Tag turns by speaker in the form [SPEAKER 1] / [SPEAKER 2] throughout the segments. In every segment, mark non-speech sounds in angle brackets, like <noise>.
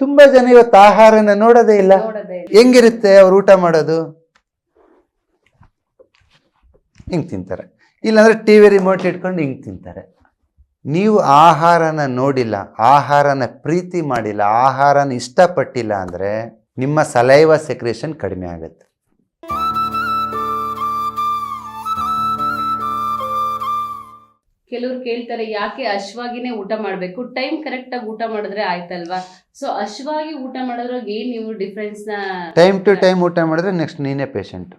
[SPEAKER 1] ತುಂಬಾ ಜನ ಇವತ್ತು ಆಹಾರನ ನೋಡೋದೇ ಇಲ್ಲ. ಹೆಂಗಿರುತ್ತೆ ಅವ್ರು ಊಟ ಮಾಡೋದು? ಹಿಂಗ್ ತಿಂತಾರೆ. ಇಲ್ಲಾಂದ್ರೆ ಟಿ ವಿ ರಿಮೋಟ್ ಇಟ್ಕೊಂಡು ಹಿಂಗ್ ತಿಂತಾರೆ. ನೀವು ಆಹಾರನ ನೋಡಿಲ್ಲ ಆಹಾರನ ಪ್ರೀತಿ ಮಾಡಿಲ್ಲ ಆಹಾರನ ಇಷ್ಟಪಟ್ಟಿಲ್ಲ ಅಂದ್ರೆ ನಿಮ್ಮ ಸಲೈವ ಸೆಕ್ರೇಷನ್ ಕಡಿಮೆ ಆಗುತ್ತೆ.
[SPEAKER 2] ಕೆಲವ್ರು ಕೇಳ್ತಾರೆ ಯಾಕೆ ಅಶ್ವಾಗಿನೇ ಊಟ ಮಾಡಬೇಕು? ಟೈಮ್ ಕರೆಕ್ಟ್ ಆಗಿ ಊಟ ಮಾಡಿದ್ರೆ ಆಯ್ತಲ್ವಾ? ಸೊ ಅಶ್ವಾಗಿ ಊಟ ಮಾಡೋದ್ರಾಗ ಏನ್ ನೀವು ಡಿಫ್ರೆನ್ಸ್ನ
[SPEAKER 1] ಟೈಮ್ ಟು ಟೈಮ್ ಊಟ ಮಾಡಿದ್ರೆ ನೆಕ್ಸ್ಟ್ ನೀನೇ ಪೇಷಂಟ್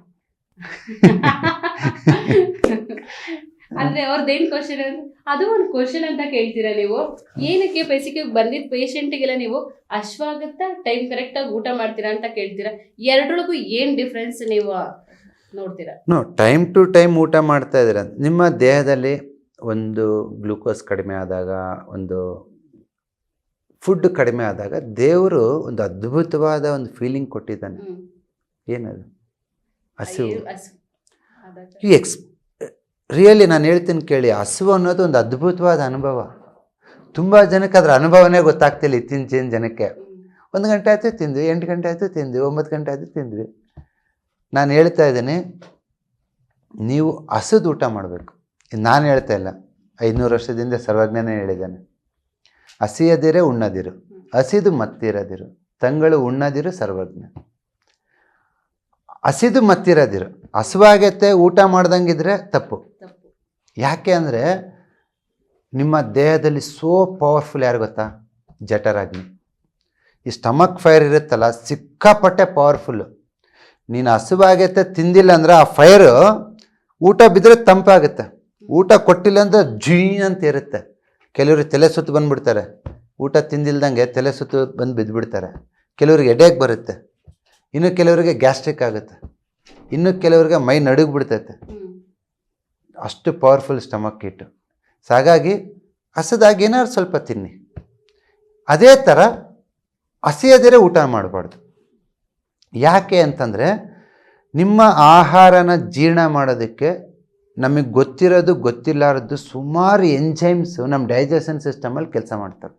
[SPEAKER 1] <laughs>
[SPEAKER 2] ಅಂದ್ರೆ ಅವ್ರದ್ದು ಏನ್ ಕ್ವಶನ್ ಅದು ಒಂದು ಕ್ವಶನ್ ಅಂತ ಕೇಳ್ತೀರಾ ನೀವು? ಏನಕ್ಕೆ ಬೇಸಿಗೆ ಬಂದಿದ್ ಪೇಷಂಟ್ಗೆಲ್ಲ ನೀವು ಅಶ್ವಾಗತ್ತ ಟೈಮ್ ಕರೆಕ್ಟ್ ಆಗಿ ಊಟ ಮಾಡ್ತೀರಾ ಅಂತ ಕೇಳ್ತೀರಾ? ಎರಡರೊಳಗೂ ಏನ್ ಡಿಫ್ರೆನ್ಸ್ ನೀವು ನೋಡ್ತೀರಾ?
[SPEAKER 1] ನೋ ಟೈಮ್ ಟು ಟೈಮ್ ಊಟ ಮಾಡ್ತಾ ಇದ್ದೀರ. ನಿಮ್ಮ ದೇಹದಲ್ಲಿ ಒಂದು ಗ್ಲೂಕೋಸ್ ಕಡಿಮೆ ಆದಾಗ ಒಂದು ಫುಡ್ ಕಡಿಮೆ ಆದಾಗ ದೇವರು ಒಂದು ಅದ್ಭುತವಾದ ಒಂದು ಫೀಲಿಂಗ್ ಕೊಟ್ಟಿದ್ದಾನೆ. ಏನದು? ಹಸಿವು. ಈ ಎಕ್ಸ್ ರಿಯಲಿ ನಾನು ಹೇಳ್ತೀನಿ ಕೇಳಿ ಹಸಿವು ಅನ್ನೋದು ಒಂದು ಅದ್ಭುತವಾದ ಅನುಭವ. ತುಂಬ ಜನಕ್ಕೆ ಅದರ ಅನುಭವನೇ ಗೊತ್ತಾಗ್ತಿಲ್ಲ ಇತ್ತೀಚಿನ ಜನಕ್ಕೆ. ಒಂದು ಗಂಟೆ ಆಯಿತು ತಿಂದ್ವಿ ಎಂಟು ಗಂಟೆ ಆಯಿತು ತಿಂದ್ವಿ ಒಂಬತ್ತು ಗಂಟೆ ಆಯಿತು ತಿಂದ್ವಿ. ನಾನು ಹೇಳ್ತಾ ಇದ್ದೀನಿ ನೀವು ಹಸಿದು ಊಟ ಮಾಡಬೇಕು. ನಾನು ಹೇಳ್ತಾ ಇಲ್ಲ. ಐನೂರು ವರ್ಷದಿಂದ ಸರ್ವಜ್ಞನೇ ಹೇಳಿದ್ದಾನೆ. ಹಸಿಯದಿರೇ ಉಣ್ಣದಿರು, ಹಸಿದು ಮತ್ತಿರದಿರು, ತಂಗಳು ಉಣ್ಣದಿರು ಸರ್ವಜ್ಞ. ಹಸಿದು ಮತ್ತಿರದಿರು ಹಸುವಾಗತ್ತೆ ಊಟ ಮಾಡ್ದಂಗಿದ್ರೆ ತಪ್ಪು. ಯಾಕೆ ಅಂದರೆ ನಿಮ್ಮ ದೇಹದಲ್ಲಿ ಸೋ ಪವರ್ಫುಲ್ ಯಾರು ಗೊತ್ತಾ? ಜಠರಾಗ್ನಿ. ಈ ಸ್ಟಮಕ್ ಫೈರ್ ಇರುತ್ತಲ್ಲ, ಸಿಕ್ಕಾಪಟ್ಟೆ ಪವರ್ಫುಲ್ಲು. ನೀನು ಹಸುವಾಗತ್ತೆ ತಿಂದಿಲ್ಲ ಅಂದರೆ ಆ ಫೈರು ಊಟ ಬಿದ್ದರೆ ತಂಪಾಗುತ್ತೆ. ಊಟ ಕೊಟ್ಟಿಲ್ಲ ಅಂದ್ರೆ ಜೀ ಅಂತ ಇರುತ್ತೆ. ಕೆಲವರು ತಲೆ ಸುತ್ತು ಬಂದುಬಿಡ್ತಾರೆ. ಊಟ ತಿಂದಿಲ್ದಂಗೆ ತಲೆ ಸುತ್ತು ಬಂದು ಬಿದ್ದುಬಿಡ್ತಾರೆ ಕೆಲವ್ರಿಗೆ ಎಡೆಗೆ ಬರುತ್ತೆ. ಇನ್ನು ಕೆಲವರಿಗೆ ಗ್ಯಾಸ್ಟ್ರಿಕ್ ಆಗುತ್ತೆ. ಇನ್ನು ಕೆಲವರಿಗೆ ಮೈ ನಡುಗ್ ಬಿಡ್ತೈತೆ ಅಷ್ಟು ಪವರ್ಫುಲ್ ಸ್ಟಮಕ್ ಇಟ್ಟು ಸೊ ಹಾಗಾಗಿ ಹಸದಾಗಿ ಏನಾದ್ರು ಸ್ವಲ್ಪ ತಿನ್ನಿ. ಅದೇ ಥರ ಹಸಿಯದಿರೇ ಊಟ ಮಾಡಬಾರ್ದು. ಯಾಕೆ ಅಂತಂದರೆ ನಿಮ್ಮ ಆಹಾರನ ಜೀರ್ಣ ಮಾಡೋದಕ್ಕೆ ನಮಗೆ ಗೊತ್ತಿರೋದು ಗೊತ್ತಿಲ್ಲಾರದ್ದು ಸುಮಾರು ಎಂಜೈಮ್ಸು ನಮ್ಮ ಡೈಜೆಷನ್ ಸಿಸ್ಟಮಲ್ಲಿ ಕೆಲಸ ಮಾಡ್ತವೆ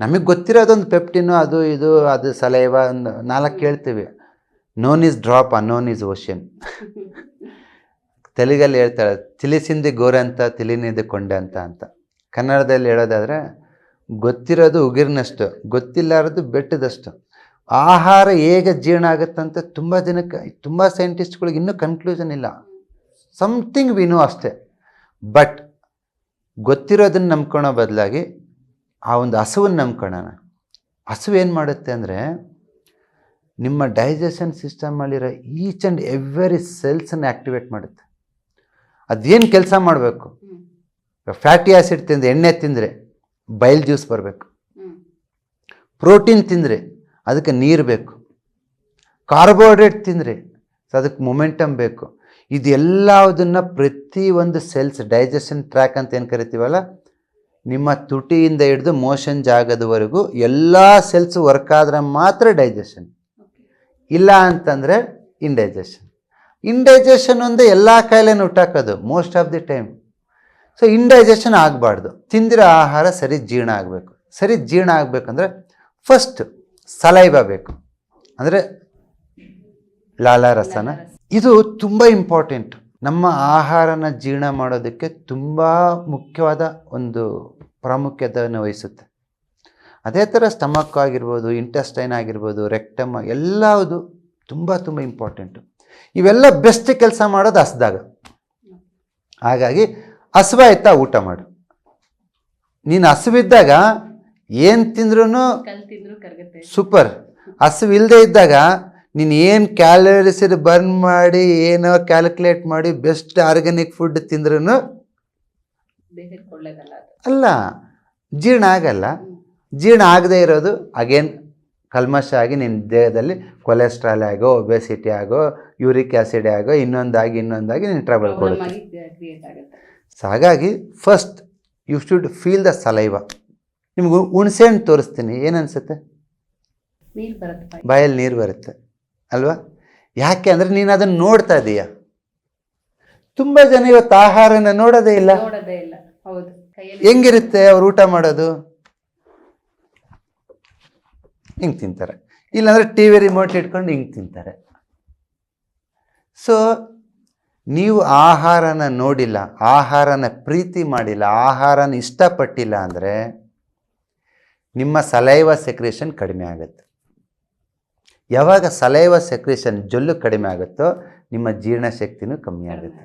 [SPEAKER 1] ನಮಗೆ ಗೊತ್ತಿರೋದೊಂದು ಪೆಪ್ಟಿನು ಅದು ಇದು ಅದು ಸಲೈವ ನಾಲ್ಕು ಕೇಳ್ತೀವಿ known is drop unknown is ocean ತೆಲುಗಲ್ಲಿ ಹೇಳ್ತಾಳೆ, ತಿಳಿಸಿಂದಿ ಗೋರೆ ಅಂತ, ತಿಳಿನಿದೆ ಕೊಂಡೆ ಅಂತ ಅಂತ. ಕನ್ನಡದಲ್ಲಿ ಹೇಳೋದಾದರೆ, ಗೊತ್ತಿರೋದು ಉಗಿರಿನಷ್ಟು, ಗೊತ್ತಿಲ್ಲಾರದು ಬೆಟ್ಟದಷ್ಟು. ಆಹಾರ ಹೇಗೆ ಜೀರ್ಣ ಆಗುತ್ತಂತ ತುಂಬ ಜನಕ್ಕೆ ತುಂಬ ಸೈಂಟಿಸ್ಟ್ಗಳಿಗೆ ಇನ್ನೂ ಕನ್ಕ್ಲೂಷನ್ ಇಲ್ಲ. ಸಮಥಿಂಗ್ ವಿನೋ ಅಷ್ಟೇ. ಬಟ್ ಗೊತ್ತಿರೋದನ್ನು ನಂಬ್ಕೊಳೋ ಬದಲಾಗಿ ಆ ಒಂದು ಹಸುವನ್ನು ನಂಬ್ಕೊಳ್ಳೋಣ ಹಸು ಏನು ಮಾಡುತ್ತೆ ಅಂದರೆ ನಿಮ್ಮ ಡೈಜೆಷನ್ ಸಿಸ್ಟಮಲ್ಲಿರೋ ಈಚ್ ಆ್ಯಂಡ್ ಎವ್ರಿ ಸೆಲ್ಸನ್ನು ಆ್ಯಕ್ಟಿವೇಟ್ ಮಾಡುತ್ತೆ. ಅದೇನು ಕೆಲಸ ಮಾಡಬೇಕು? ಫ್ಯಾಟಿ ಆ್ಯಸಿಡ್ ತಿಂದರೆ ಎಣ್ಣೆ ತಿಂದರೆ ಬೈಲ್ ಜ್ಯೂಸ್ ಬರಬೇಕು. ಪ್ರೋಟೀನ್ ತಿಂದರೆ ಅದಕ್ಕೆ ನೀರು ಬೇಕು. ಕಾರ್ಬೋಹೈಡ್ರೇಟ್ ತಿಂದರೆ ಅದಕ್ಕೆ ಮೊಮೆಂಟಮ್ ಬೇಕು. ಇದೆಲ್ಲದನ್ನು ಪ್ರತಿ ಒಂದು ಸೆಲ್ಸ್ ಡೈಜೆಷನ್ ಟ್ರ್ಯಾಕ್ ಅಂತ ಏನು ಕರಿತೀವಲ್ಲ? ನಿಮ್ಮ ತುಟಿಯಿಂದ ಹಿಡಿದು ಮೋಷನ್ ಜಾಗದವರೆಗೂ ಎಲ್ಲ ಸೆಲ್ಸ್ ವರ್ಕ್ ಆದ್ರೆ ಮಾತ್ರ ಡೈಜೆಷನ್. ಇಲ್ಲ ಅಂತಂದರೆ ಇಂಡೈಜೆಷನ್. ಇಂಡೈಜೆಷನ್ ಒಂದು ಎಲ್ಲ ಕಾಯಿಲೆನೂ ಹುಟ್ಟಾಕೋದು most of the time. So indigestion ಆಗಬಾರ್ದು. ತಿಂದಿರೋ ಆಹಾರ ಸರಿ ಜೀರ್ಣ ಆಗಬೇಕು. ಸರಿ ಜೀರ್ಣ ಆಗಬೇಕಂದ್ರೆ ಫಸ್ಟ್ ಸಲೈವ ಬೇಕು. ಅಂದರೆ ಲಾಲಾರಸನ ಇದು ತುಂಬ ಇಂಪಾರ್ಟೆಂಟ್. ನಮ್ಮ ಆಹಾರನ ಜೀರ್ಣ ಮಾಡೋದಕ್ಕೆ ತುಂಬ ಮುಖ್ಯವಾದ ಒಂದು ಪ್ರಾಮುಖ್ಯತೆಯನ್ನು ವಹಿಸುತ್ತೆ. ಅದೇ ಥರ ಸ್ಟಮಕ್ ಆಗಿರ್ಬೋದು ಇಂಟೆಸ್ಟೈನ್ ಆಗಿರ್ಬೋದು ರೆಕ್ಟಮ್ ಎಲ್ಲವುದು ತುಂಬ ತುಂಬ ಇಂಪಾರ್ಟೆಂಟು. ಇವೆಲ್ಲ ಬೆಸ್ಟ್ ಕೆಲಸ ಮಾಡೋದು ಹಸ್ದಾಗ. ಹಾಗಾಗಿ ಹಸುವಾಯ್ತಾ ಊಟ ಮಾಡು. ನೀನು ಹಸುವಿದ್ದಾಗ ಏನು ತಿಂದ್ರೂ ಸೂಪರ್. ಹಸುವಿಲ್ಲದೆ ಇದ್ದಾಗ ನೀನು ಏನು ಕ್ಯಾಲರೀಸ್ ಬರ್ನ್ ಮಾಡಿ ಏನೋ ಕ್ಯಾಲ್ಕುಲೇಟ್ ಮಾಡಿ ಬೆಸ್ಟ್ ಆರ್ಗ್ಯಾನಿಕ್ ಫುಡ್ ತಿಂದ್ರೂ ಅಲ್ಲ ಜೀರ್ಣ ಆಗಲ್ಲ. ಜೀರ್ಣ ಆಗದೆ ಇರೋದು ಅಗೇನ್ ಕಲ್ಮಶ ಆಗಿ ನಿನ್ನ ದೇಹದಲ್ಲಿ ಕೊಲೆಸ್ಟ್ರಾಲ್ ಆಗೋ ಒಬೆಸಿಟಿ ಆಗೋ ಯೂರಿಕ್ ಆ್ಯಸಿಡ್ ಆಗೋ ಇನ್ನೊಂದಾಗಿ ಇನ್ನೊಂದಾಗಿ ನೀನು ಟ್ರಬಲ್ ಕೊಡುತ್ತೆ. ಸೊ ಹಾಗಾಗಿ first you should feel the saliva ನಿಮ್ಗೆ ಹುಣಸೆ ಹಣ್ಣು ತೋರಿಸ್ತೀನಿ
[SPEAKER 2] ಏನನ್ಸುತ್ತೆ
[SPEAKER 1] ಬಾಯಲ್ಲಿ ನೀರು ಬರುತ್ತೆ. ಅಲ್ವಾ? ಯಾಕೆ ಅಂದರೆ ನೀನು ಅದನ್ನು ನೋಡ್ತಾ ಇದೀಯ? ತುಂಬ ಜನ ಇವತ್ತು ಆಹಾರನ ನೋಡೋದೇ ಇಲ್ಲ.
[SPEAKER 2] ನೋಡೋದೇ ಇಲ್ಲ. ಹೌದು. ಕೈಯಲ್ಲಿ
[SPEAKER 1] ಹೆಂಗಿರುತ್ತೆ ಅವ್ರು ಊಟ ಮಾಡೋದು? ಹಿಂಗೆ ತಿಂತಾರೆ. ಇಲ್ಲಾಂದರೆ ಟಿ ವಿ ರಿಮೋಟ್ ಇಟ್ಕೊಂಡು ಹಿಂಗೆ ತಿಂತಾರೆ. ಸೊ ನೀವು ಆಹಾರನ ನೋಡಿಲ್ಲ ಆಹಾರನ ಪ್ರೀತಿ ಮಾಡಿಲ್ಲ ಆಹಾರನ ಇಷ್ಟಪಟ್ಟಿಲ್ಲ ಅಂದರೆ ನಿಮ್ಮ ಸಲೈವ ಸೆಕ್ರೇಷನ್ ಕಡಿಮೆ ಆಗುತ್ತೆ. ಯಾವಾಗ ಸಲೈವ ಸೆಕ್ರೇಷನ್ ಜೊಲ್ಲು ಕಡಿಮೆ ಆಗುತ್ತೋ ನಿಮ್ಮ ಜೀರ್ಣಶಕ್ತಿನೂ ಕಮ್ಮಿ ಆಗುತ್ತೆ